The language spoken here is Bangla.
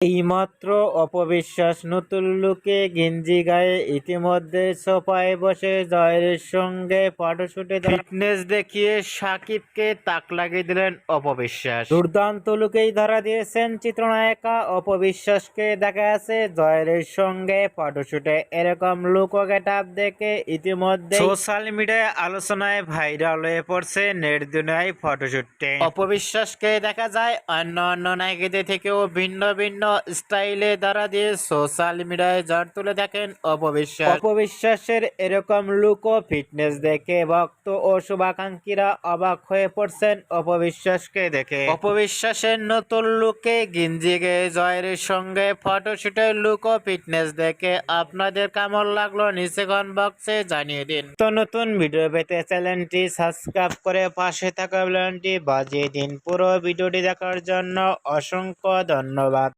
এইমাত্র অপবিশ্বাস নতুন লুকে গেঞ্জি গায়ে ইতিমধ্যে সোফায় বসে জয়ের সঙ্গে ফটোশুটে ফিটনেস দেখিয়ে সাকিবকে তাক লাগিয়ে দিলেন অপবিশ্বাস। দুর্দান্ত লুকেই ধরা দিয়েছেন চিত্রনায়িকা অপবিশ্বাসকে। দেখা আছে জয়ের সঙ্গে ফটোশুটে। এরকম লুক ও গেট আপ দেখে ইতিমধ্যে সোশ্যাল মিডিয়ায় আলোচনায় ভাইরাল হয়ে পড়ছে নেট দুনিয়ায় ফটোশুটে। অপবিশ্বাসকে দেখা যায় অন্য অন্য নায়িকাদের থেকেও ভিন্ন ভিন্ন স্টাইলে দ্বারা দিয়ে সোশ্যাল মিডিয়ায় ঝড় তুলে দেখেন অপবিশ্বাস। অপবিশ্বাসের এরকম লুক ও ফিটনেস দেখে ভক্ত ও শুভাকাঙ্ক্ষীরা অবাক হয়ে পড়ছেন অপবিশ্বাসকে দেখে। অপবিশ্বাসের নতুন লুকে গিঞ্জি গেয়ে জয়ের সঙ্গে ফটোশুটের লুক ও ফিটনেস দেখে আপনাদের কেমন লাগল নিচে কমেন্ট বক্সে জানিয়ে দিন। তো নতুন ভিডিও পেতে চ্যানেলটি সাবস্ক্রাইব করে পাশে থাকা বেলটি বাজিয়ে দিন। পুরো ভিডিওটি দেখার জন্য অসংখ্য ধন্যবাদ।